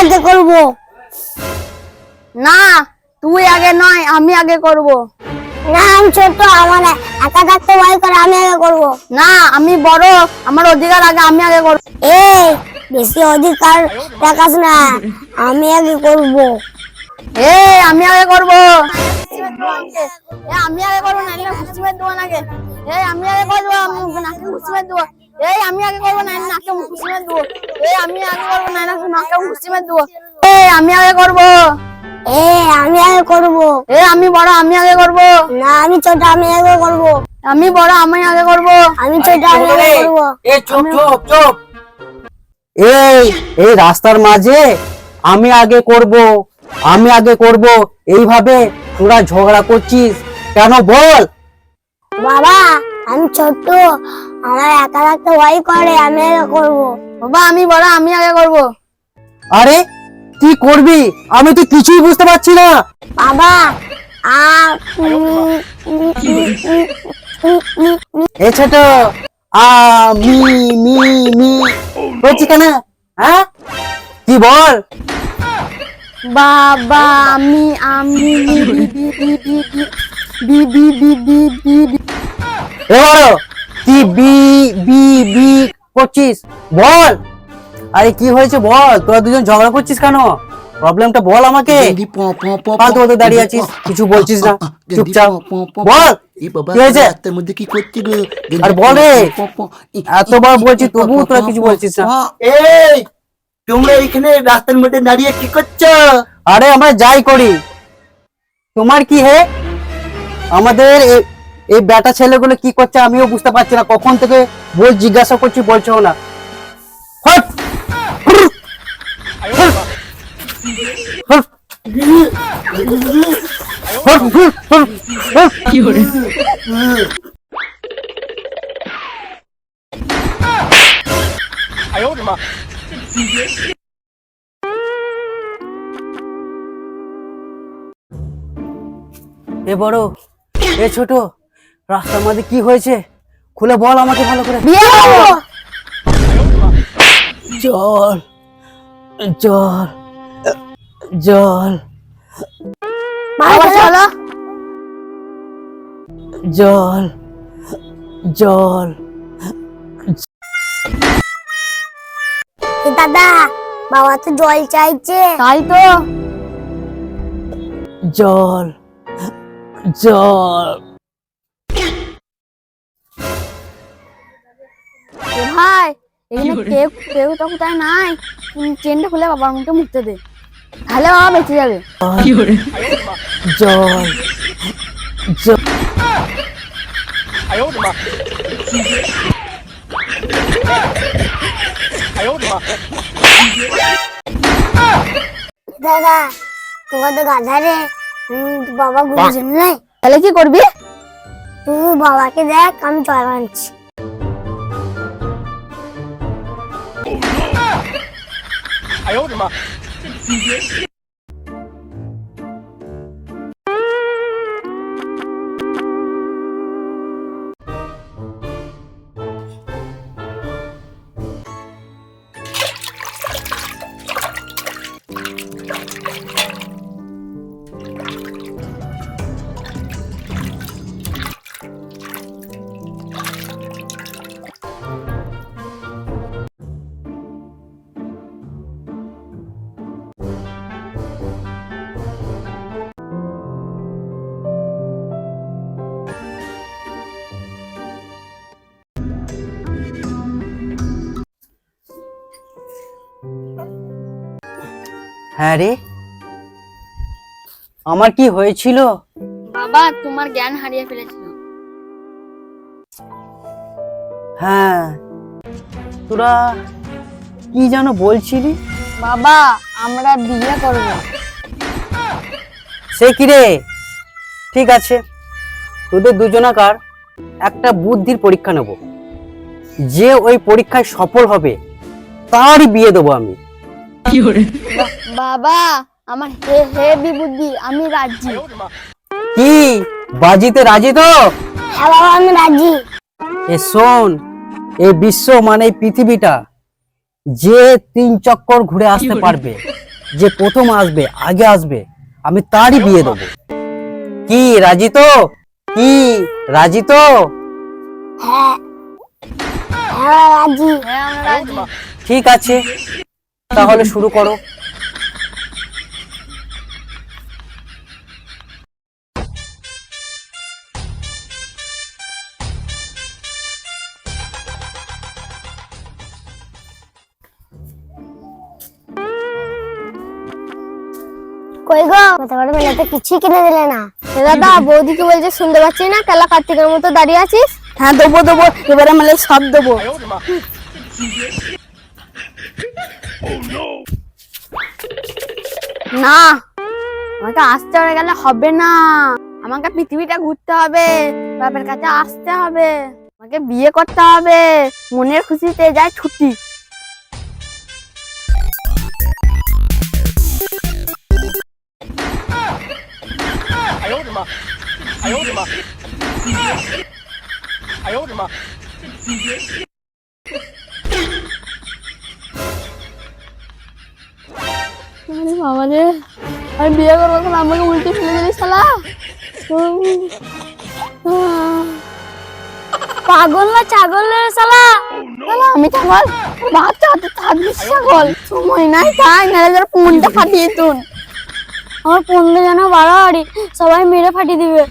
আগে করব। না তুই আগে নয় আমি আগে করব। না আমি ছোট আমার একা থাকতে ভয় করে আমি আগে করব। না আমি বড় আমার অধিকার আগে আমি আগে করব। এই বেশি অধিকার দেখাস না আমি আগে করব। এ আমি আগে করব। এ আমি আগে করব না খুশি মেয়ে দেবো নাকি? এই আমি আগে করব আমি নাকে খুশি মেয়ে দেবো। এই আমি আগে করব না নাকে দেবো এই আমি আগে করব না নাকে দেবো এই আমি আগে করব এ আমি আগে করব এ আমি বড় আমি আগে করব না আমি ছোট আমি আগে করব আমি বড় আমি আগে করব আমি ছোট আমি আগে করব এ চুপ চুপ চুপ এই এই রাস্তার মাঝে আমি আগে করব আমি আগে করব এইভাবে তোরা ঝগড়া করছিস কেন বল বাবা আমি ছোট আমার একা থাকতে ভয় করে আমি আগে করব বাবা আমি বড় আমি আগে করব আরে কি করবি আমি তো কিছুই বুঝতে পারছি না বাবা। এ ছোট আ মি মি মি বলছি কেন হ্যাঁ কি বল বাবা আমি আমি B B B B B B B B B এবারও কি বি বি বি করছিস? বল। আরে কি হয়েছে বল? তোরা দুজন ঝগড়া করছিস কেন? প্রবলেমটা বল আমাকে। ফালতু ফালতু দাঁড়িয়ে আছিস কিছু বলছিস না। চুপচাপ। বল। কি হয়েছে? রাস্তার মধ্যে কি করছি আর বল রে। এতবার বলছি তবুও তোরা কিছু বলছিস না। এই তোমরা এখানে রাস্তার মধ্যে দাঁড়িয়ে কি করছ? আরে আমরা যাই করি। তোমার কি হে? আমাদের এই বেটা ছেলেগুলো কি করছে আমিও বুঝতে পারছি না। কখন থেকে বল জিজ্ঞাসা করছি বলছো না! এ বড় এ ছোট রাস্তার মধ্যে কি হয়েছে? খুলে বল আমাকে ভালো করে। জল জল জল। জল জল। দাদা বাবা তো জল চাইছে। তাই তো। জল জল। ভাই এখানে কেউ কেউ তো কোথায় নাই। চেনটা খুলে বাবার মুখে মুখতে দে। তাহলে বাবা বেঁচে যাবে। জল জল দাদা তোকে তো গাধা রে। উম, বাবা গুরুজন নাই তাহলে কি করবি? তুই বাবাকে দেখ আমি 哎呦我的妈！你别信。হ্যাঁ রে। আমার কি হয়েছিল? বাবা তোমার জ্ঞান হারিয়ে ফেলেছিল। হ্যাঁ। তোরা কি যেন বলছিলি? বাবা আমরা বিয়ে করব। সে কি রে? ঠিক আছে। তোদের দুজনাকার একটা বুদ্ধির পরীক্ষা নেব। যে ওই পরীক্ষায় সফল হবে তারই বিয়ে দেবো আমি। বাবা আমার হে হেভি বুদ্ধি আমি রাজি। কি? বাজিতে রাজি তো? হ্যাঁ বাবা আমি রাজি। এ শোন এই বিশ্ব মানে পৃথিবীটা যে তিন চক্কর ঘুরে আসতে পারবে যে প্রথম আসবে আগে আসবে আমি তারই বিয়ে দেবো। কি রাজি তো? কি রাজি তো? হ্যাঁ। হ্যাঁ রাজি। হ্যাঁ আমরা রাজি। ঠিক আছে। তাহলে শুরু করো। কই গো? তোমার মেলাতে কিছুই কিনে দিলে না। দাদা বৌদিকে বলছে শুনতে পাচ্ছি না কেলা কার্তিকের মতো দাঁড়িয়ে আছিস? হ্যাঁ দেবো দেবো এবারে মানে সব দেবো। না। আমাকে আসতে হয়ে গেলে হবে না। আমাকে পৃথিবীটা ঘুরতে হবে, বাপের কাছে আসতে হবে, আমাকে বিয়ে করতে হবে, মনের খুশিতে যায় ছুটি। আরে বাবা রে আমি বিয়ে করব এখন, আমাকে উল্টে ফেলে দিলি শালা। পাগল না ছাগল রে শালা। শালা, আমি ছাগল বাচ্চা হাতে থাকবি ছাগল। সময় নাই, তাই নাহলে তোর পুনটা ফাটিয়ে তুন আমার পনেরো যেন বাড়াবাড়ি, সবাই মেরে ফাটিয়ে দিবে।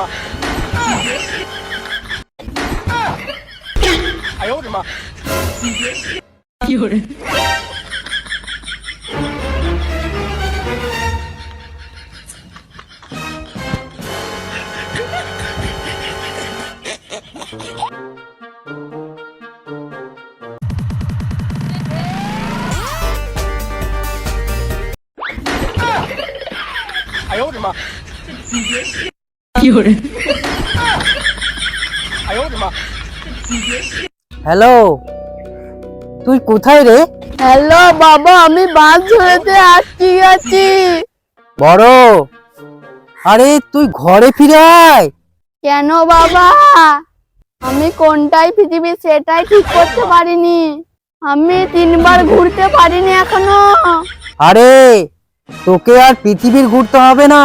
你！哎呦我的妈！你别死！有人。哎呦我的妈！这你别死！হ্যালো তুই কোথায় রে? হ্যালো বাবা আমি বাস ধরেতে আটকে গেছি বড়। আরে তুই ঘরে ফিরে আয়। কেন বাবা? আমি কোনটাই পৃথিবী সেটাই ঠিক করতে পারিনি। আমি তিনবার ঘুরতে পারিনি এখনও। আরে তোকে আর পৃথিবীর ঘুরতে হবে না।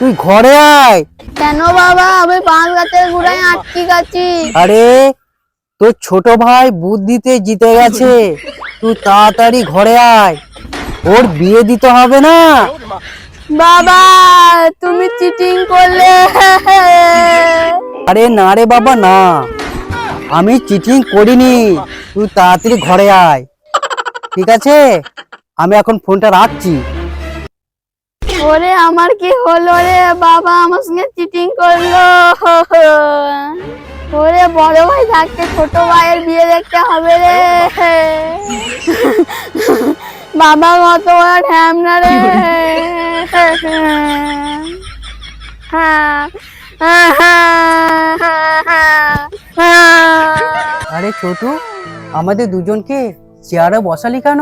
তুই ঘরে আয়। কেন বাবা? আমি পাঁচ গাছের গোড়ায় আটকে গেছি। আরে তোর ছোট ভাই বুদ্ধিতে জিতে গেছে। তুই তাড়াতাড়ি ঘরে আয়। ওর বিয়ে দিতে হবে না। বাবা তুমি চিটিং করলে। আরে না রে বাবা না। আমি চিটিং করিনি। তুই তাড়াতাড়ি ঘরে আয়। ঠিক আছে? আমি এখন ফোনটা রাখছি। ওরে আমার কি হলো রে? বাবা আমার সঙ্গে চিটিং করল। ওরে বড় ভাই থাকতে ছোট ভাইয়ের বিয়ে দেখতে হবে রে। বাবা মত বড় ঢ্যামনা রে। আরে ছোটু, আমাদের দুজনকে চেয়ারে বসালি কেন?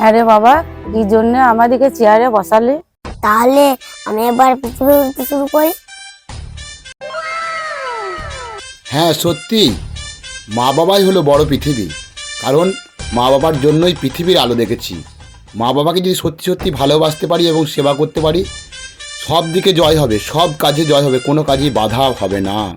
আরে বাবা কি জন্য আমাদেরকে চেয়ারে বসালে? তাহলে আমি এবার পৃথিবী উড়তে শুরু করি। হ্যাঁ সত্যি। মা বাবাই হলো বড় পৃথিবী। কারণ মা বাবার জন্যই পৃথিবীর আলো দেখেছি। মা বাবাকে যদি সত্যি সত্যি ভালোবাসতে পারি এবং সেবা করতে পারি সব দিকে জয় হবে সব কাজে জয় হবে কোনো কাজেই বাধা হবে না।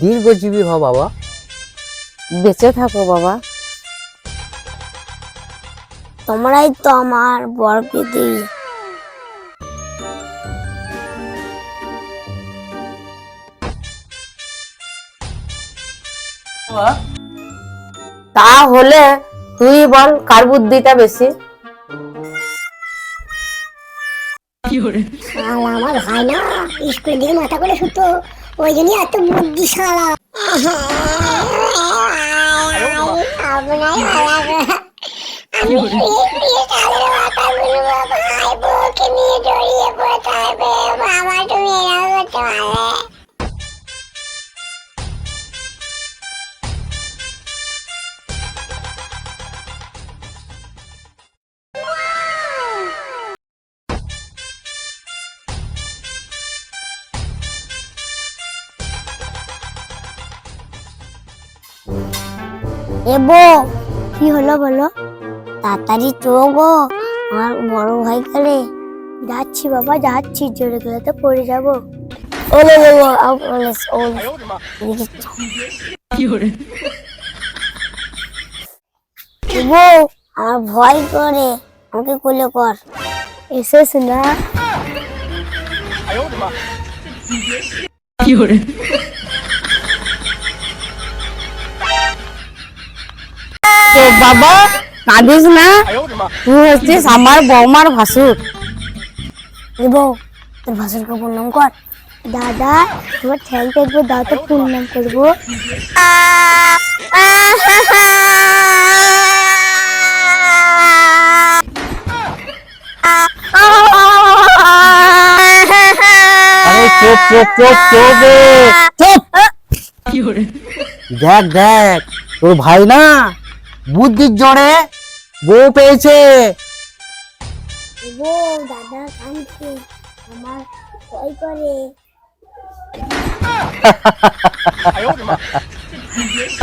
দীর্ঘজীবী হ বাবা। বেঁচে থাকো বাবা। তোমরাই তো আমার পৃথিবী তাহলে তুই বল কার বুদ্ধিটা বেশি? আমার ভাই না স্কুলের দিকে মাথা করে শুতো। ওই জন্যই এত বুদ্ধি শালা। এ বউ, কি হলো বলো? তাড়াতাড়ি চো গো। আমার বড় ভাই করে যাচ্ছি বাবা, যাচ্ছি জোরে গেলে তো পড়ে যাব। ওলে লো লো ওলে ওলে বউ, আমার ভয় করে, আমাকে কোলে কর। এসেছ না? তো বাবা কাঁদিস না? তুই হচ্ছিস আমার বৌমার ভাসুর এ বউ তোর ভাষণকে প্রণাম কর দাদা তোমার ঠ্যাং দেখব দাদা প্রণাম করব আরে চুপ চুপ চুপ চুপ দেখ দেখ তোর ভাই না? বুদ্ধির জোরে বউ পেয়েছে। বউ দাদা কাঁদছে আমার ভয় করে।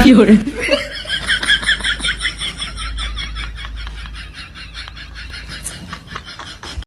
কি